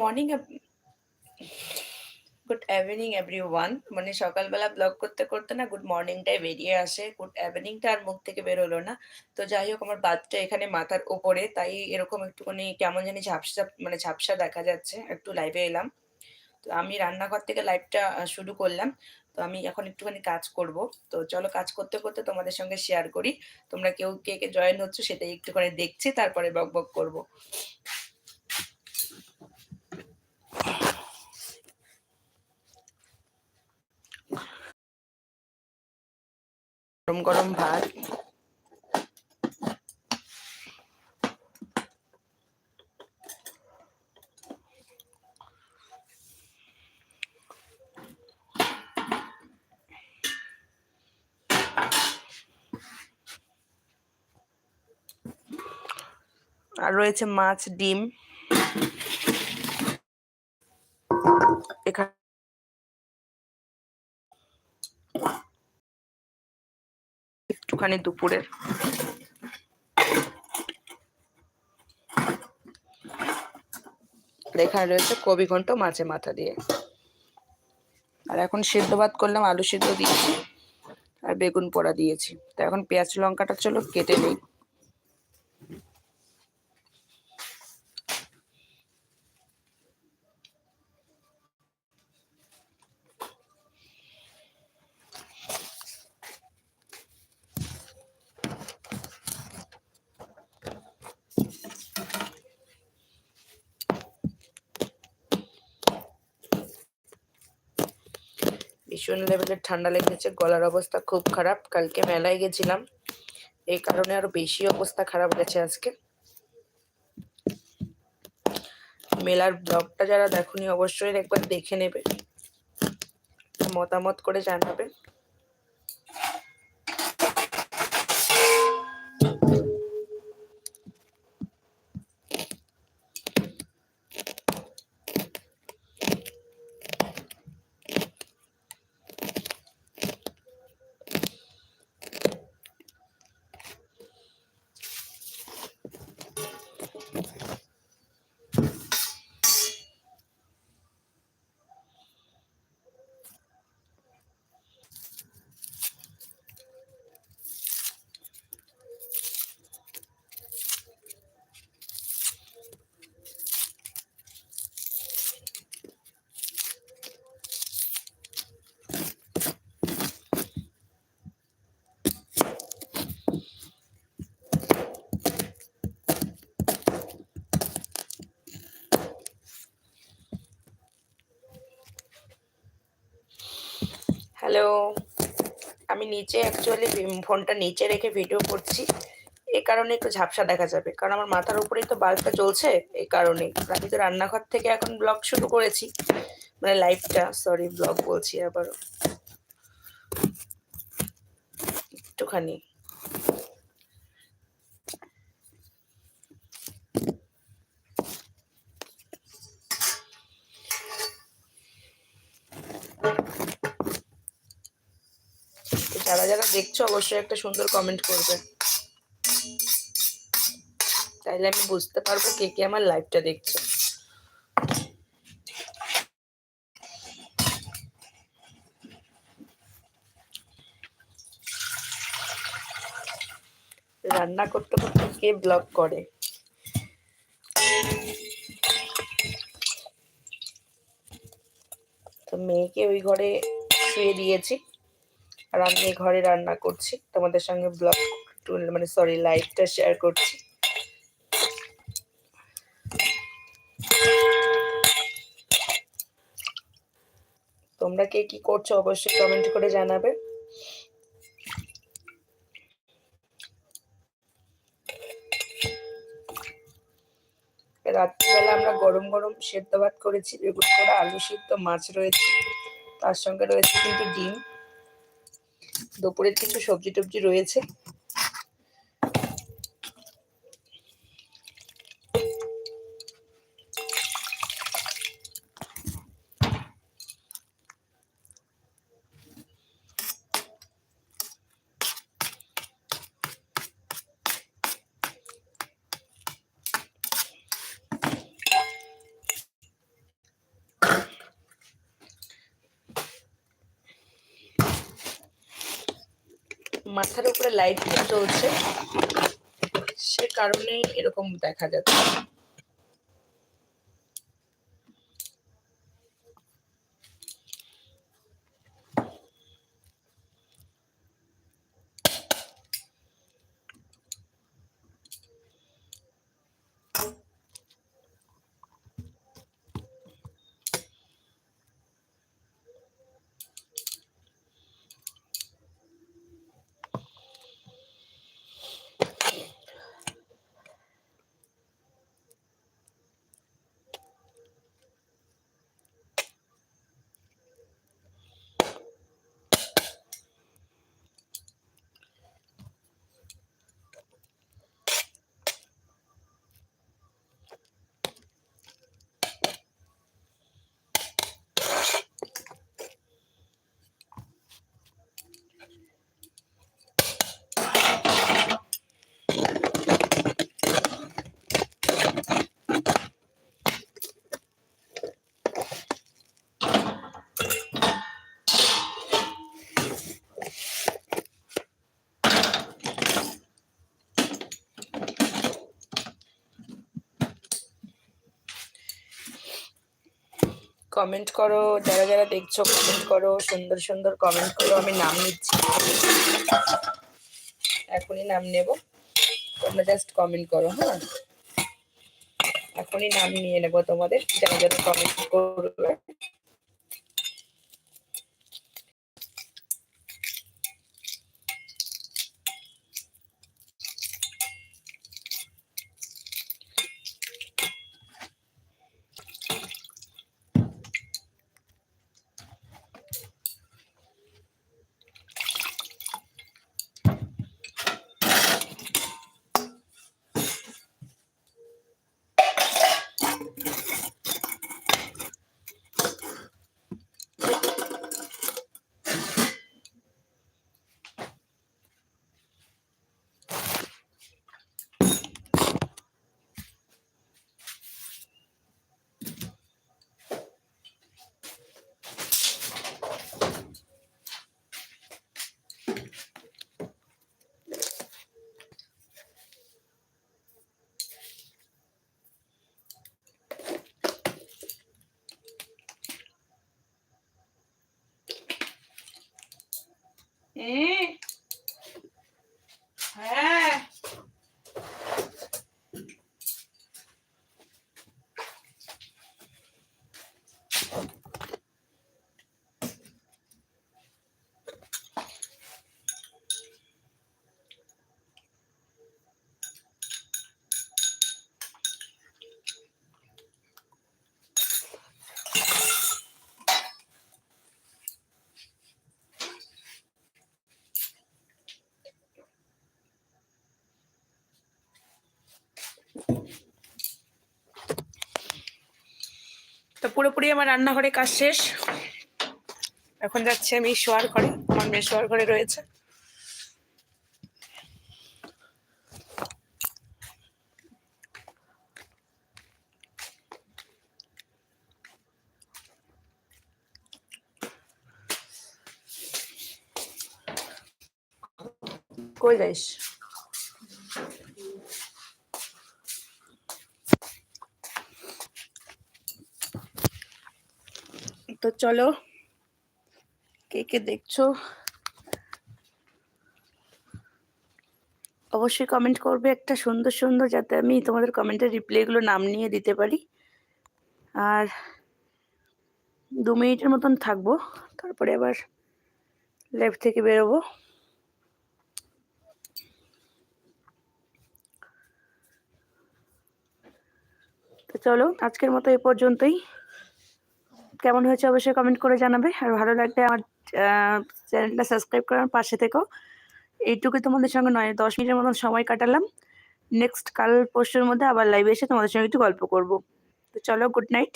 Morning good evening everyone মানে সকালবেলা blog করতে করতে না গুড মর্নিংটাই বেরিয়ে আসে। গুড ইভিনিংটা আর মুখ থেকে বের হলো না। তো যাই হোক, আমার বাদটা এখানে মাথার ওপরে। তাই এরকম একটুখানি কেমন জানি ঝাপসা মানে ঝাপসা দেখা যাচ্ছে। একটু লাইভে এলাম। তো আমি রান্নাঘর থেকে লাইভটা শুরু করলাম। তো আমি এখন একটুখানি কাজ করব। তো চলো কাজ করতে করতে তোমাদের সঙ্গে শেয়ার করি। তোমরা কেউ কে কে জয়েন হচ্ছ সেটাই একটুখানি দেখছি, তারপরে বক বক করব। গরম গরম ভাত। আর রয়েছে মাছ ডিম। এখানে একটুখানি দুপুরের এখানে রয়েছে কবি ঘন্ট মাছে মাথা দিয়ে। আর এখন সেদ্ধ ভাত করলাম, আলু সেদ্ধ দিয়েছি, আর বেগুন পোড়া দিয়েছি। তো এখন পেঁয়াজ লঙ্কাটা চলো কেটে নিই। ভীষণ লেভেলের ঠান্ডা লেগেছে, গলার অবস্থা খুব খারাপ, কালকে মেলায় গেছিলাম, এই কারণে আরও বেশি অবস্থা খারাপ গেছে আজকে। মেলার ব্লগটা যারা দেখুনি অবশ্যই একবার দেখে নেবে, মতামত করে জানাবে। হ্যালো আমি নিচে অ্যাকচুয়ালি ফোনটা নিচে রেখে ভিডিও করছি। এ কারণে একটু ঝাপসা দেখা যাবে। কারণ আমার মাথার উপরেই তো বাল্বটা চলছে এই কারণে। আমি তো রান্নাঘর থেকে এখন ব্লগ শুরু করেছি। মানে লাইভটা সরি ব্লগ বলছি আবারও। একটুখানি। যারা যারা দেখছ, অবশ্যই একটা সুন্দর কমেন্ট করবে। তাইলে আমি বুঝতে পারব কে কে আমার লাইভটা দেখছ। রান্না করতে করতে কে ব্লগ করে? তো মেয়েকে ওই ঘরে শুয়ে দিয়েছি। আর আমি ঘরে রান্না করছি। তোমাদের সঙ্গে ব্লগ মানে সরি লাইভটা শেয়ার করছি। তোমরা কে কি করছ অবশ্যই কমেন্ট করে জানাবে। রাত্রিবেলা আমরা গরম গরম সেদ্ধ ভাত করেছি, বেগুন করা আলু সিদ্ধ, মাছ রয়েছে, তার সঙ্গে রয়েছে কিন্তু ডিম। দুপুরের কিছু সবজি টবজি রয়েছে। মাথার উপরে লাইট জ্বলছে সে কারণেই এরকম দেখা যাচ্ছে। কমেন্ট করো, যারা যারা দেখছ কমেন্ট করো, সুন্দর সুন্দর কমেন্ট করো, আমি নাম নিচ্ছি। এখনই নাম নেব। তোমরা জাস্ট কমেন্ট করো হ্যাঁ? এখনই নাম নিয়ে নেব তোমাদের, যারা যারা কমেন্ট করবে। হ্যাঁ তো পুরোপুরি আমার রান্নাঘরে কাজ শেষ। এখন যাচ্ছি আমি শোয়ার ঘরে, আমার মেয়ে শোয়ার ঘরে রয়েছে। কই যাইস তো চলো, কে কে দেখছ? অবশ্যই কমেন্ট করবে একটা সুন্দর সুন্দর যাতে আমি তোমাদের কমেন্টের রিপ্লাইগুলো নাম নিয়ে দিতে পারি। আর দু মিনিটের মতন থাকব, তারপরে আবার লাইভ থেকে বেরোবো। তো চলো, আজকের মতো এ পর্যন্তই। কেমন হয়েছে অবশ্যই কমেন্ট করে জানাবে। আর ভালো লাগলে আমার চ্যানেলটা সাবস্ক্রাইব করে আমার পাশে থেকো। এইটুকু তোমাদের সঙ্গে নয়, দশ মিনিটের মতন সময় কাটালাম। নেক্সট কাল পরশুর মধ্যে আবার লাইভে এসে তোমাদের সঙ্গে একটু গল্প করব। তো চলো গুড নাইট